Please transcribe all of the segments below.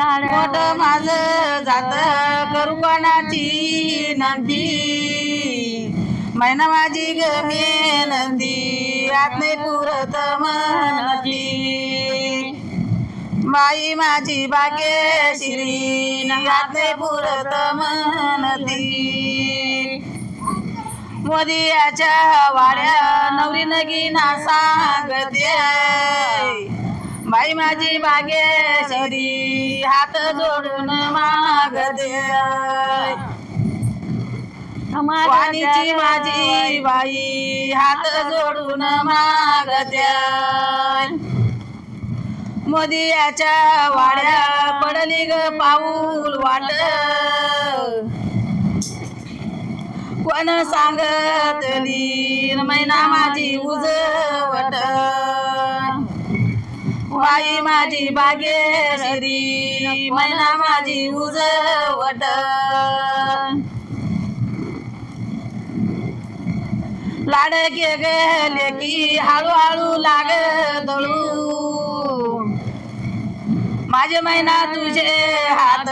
मोठ माझ जात करू कोणाची नंदी? मैना माझी गमे नंदी आत नाही पुरत मनती. बाई माझी बागे श्री आत नाही पुरत मनती. मोदियाच्या वाड्या नवरी नगीना सांगते. बाई माझी बागेश्वरी हात जोडून मागते वाणीची माझी बाई हात जोडून मागते मोदियाच्या वाड्या पडली ग पाऊल वाट. कोण सांगतली मैना माझी उजवट. बाई माझी बागेश्वरी मैना माझी उजवट. लाडके गेले की हळूहळू लाग दळू. माझे मैना तुझे हात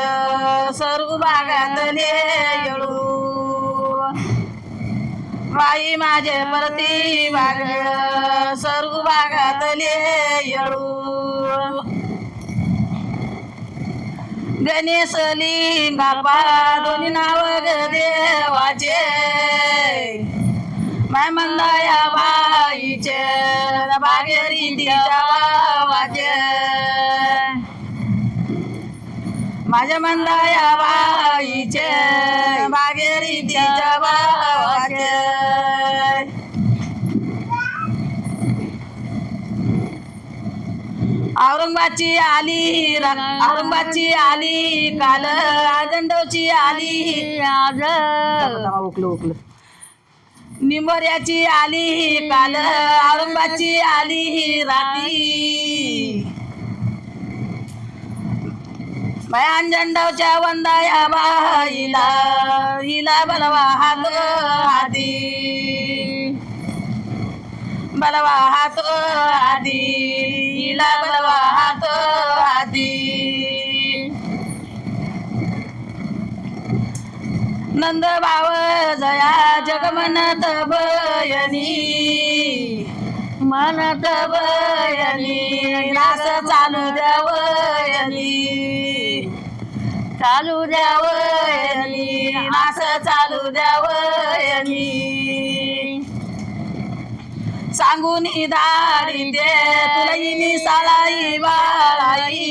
सर्व बागातले येळू बाई माझे वरती बाग सर्व भागातले येळू. गणेश लिंगापा दोन्ही नाव ग देवाचे. माय मंदाया बाईचे बागेरी तिच्या वाचे. माझ्या मंदाया बाईचे बागेरी तिच्या वाचे औरंगाबादची आली औरंगाबादची आली काल आजंडवची आली. आज. उकलं उकलं. निंबोऱ्याची आली काल औरंगाबादची आली राती अंजंडावच्या वंदाया बाईला हिला बलवा हात आधी. बलवा हात आधी हिला बलवा हात आधी. नंद भाव जया जगमनत बयनी मनत बयनी नास चालू द्यावयनी. चालू द्यावयनी नास चालू द्यावयनी. सांगून दारी दे तुला इनी साळाई बाळाई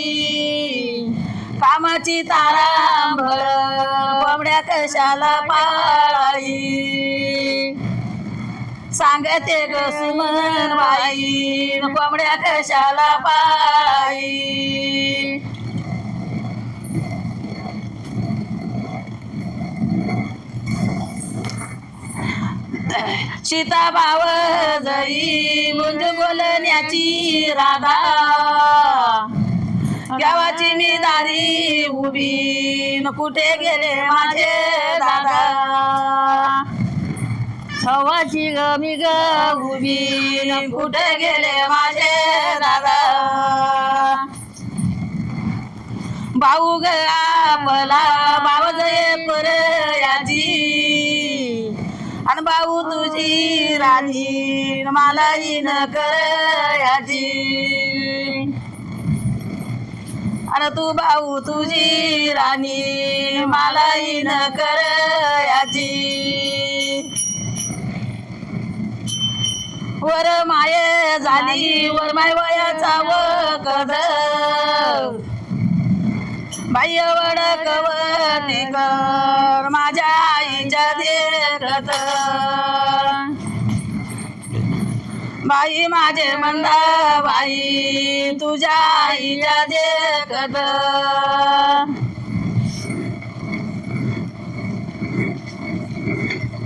कामाची तारांबळ कोंबड्या कशाला पाळाई सांगते ग सुमन बाई कोंबड्या कशाला पाळाई सीता भाव जई मुंज बोलण्याची राधा. गावाची मी दारी उभी कुठे गेले माझे दादा. हवाची ग मी ग उभी कुठे गेले माझे दादा. भाऊ ग आपला तुझी मला कर याची तू भाऊ तुझी राणी मला न कर वर माय झाली वर माय वयाचा व कद बाह्य वडकवती कर बाई माझे मंदा बाई तुझ्या आईच्या देखत.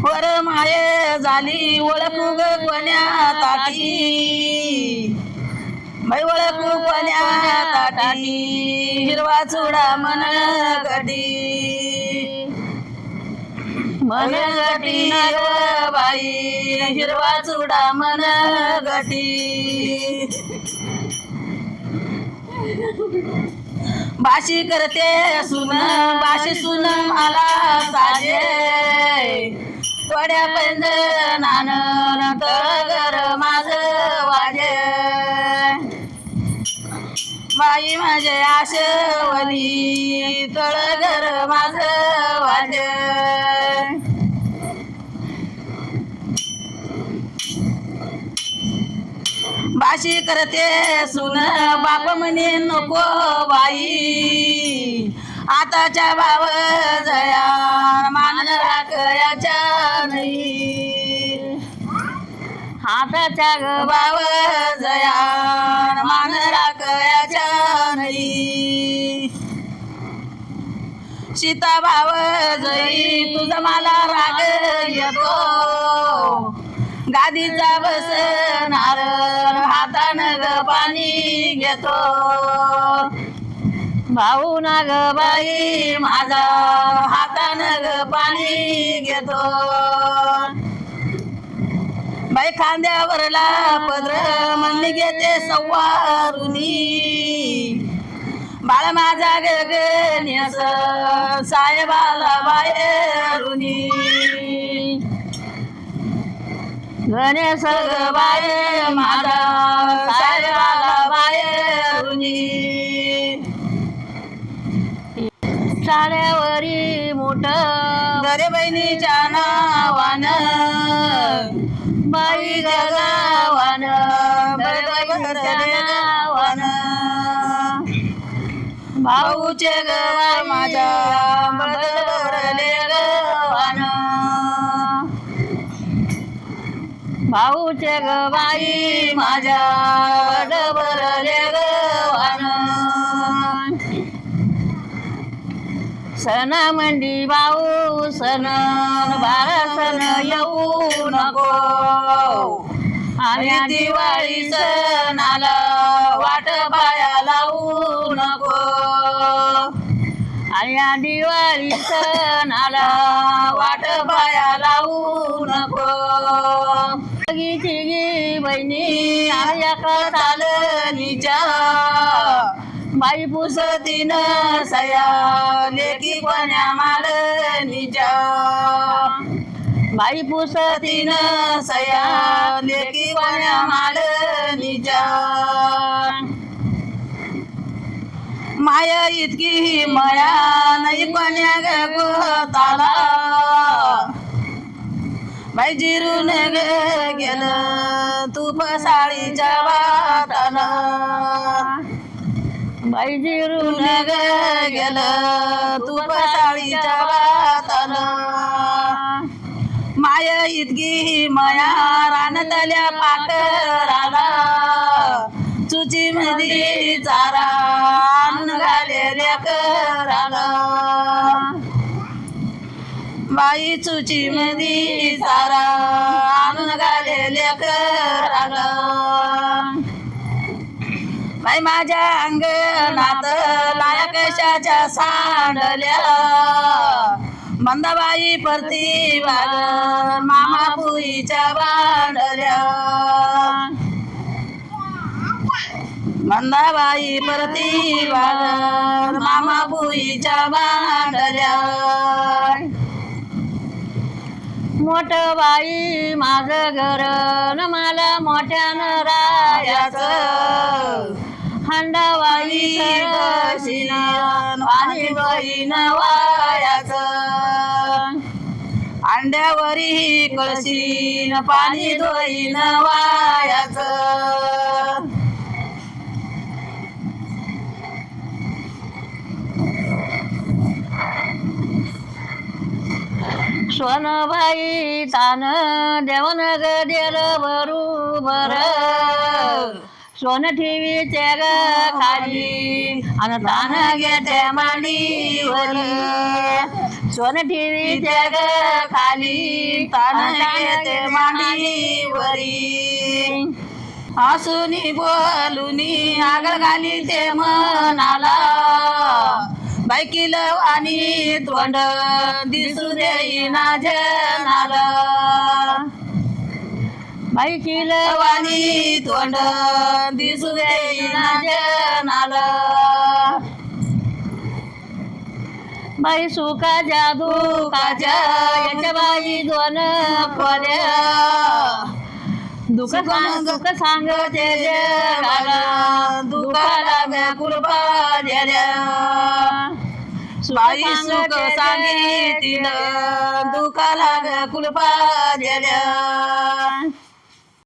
वर माये झाली ओळखू कोण्या ताटी? मै ओळखू कोण्या ताटी? हिरवा चुडा मन गडी मन गटी बाई. हिरवा चुडा मन गटी. बाशी करते सुन बाशी सुन मला साजे. थोड्या पैंजणानं तळगर माझ वाजे. बाई माझे आशवली तळगर माझ वाजे. अशी करते. सुन बाप म्हणे नको बाई. आताच्या भाव जया मान राखयाच्या नाही. हाताच्या ग भाव जया मान राखयाच्या नाही. सीता भाव जई तुझा मला राग येतो. गादीचा बसणार हातानं ग पाणी घेतो. भाऊ ना ग बाई माझा हातानं ग पाणी घेतो. बाई खांद्यावरला पदर म्हणली घेते सवारुनी बाळ माझा गगन्यस साहेबाला गणेश ग माता माझा साहेबाला बाहेरुनी शाळेवरी मोठ गरे बहिणीच्या नावान बाई गगावान नावान. भाऊचे ग माझ्या भाऊचे ग बाई माझ्या बदलले गवान सण मंडी भाऊ सण बारा सण येऊ नको. आणि दिवाळी सणाला वाट पाया लावू नको. आणि या दिवाळी सणाला तिघी आया आया चालनीच्या बाई पुसतीन सया लेकी कोण्या मालनीच्या बाई पुसतीन सया लेकी कोण्या मालनीच्या माया इतकी मया नाही कोण्या गोताला? बाई जिरून ग गेलं तू साडीच्या वाटाला बाई जिरून ग गेलं तू साडीच्या वाटाला माया इतकी माया रानतल्या पाकराला चुची मध्ये चारा बाई चुची मधी सारा. आणून घालेल्या कराला बाई माझ्या अंगणात लाया कशाच्या सांडल्या. मंदाबाई परती वाग मामा पुईच्या बांडल्या मंदाबाई परती वाग मामा पुईच्या बांडल्या मोठ बाई माझं घर न मला मोठ्यानं रायाचं हंडाबाई कशीन पाणी न वायाचं. अंड्यावरी कळशीन पाणी धोईन वायाचं. सोनबाई तान देवन ग देल बरोबर सोन ठेवीचे ग खाली आणि तान घेते मांडीवरी. सोन ठेवीचे ग खाली तान घेते मांडीवरी. हसूनी बोलूनी आगळ घाली ते मनाला. बायकील आणि तोंड दिसू देईना जनाला. बायकील वाणी तोंड दिसू देईना जनाला. बाई सुखाच्या दुखाच्या याच्या बाई दोन खोल्या दुःख सांग सुख सांगते दुखाला कृपा द्या बाई सुख सांगितलं दुखाला कृपा द्या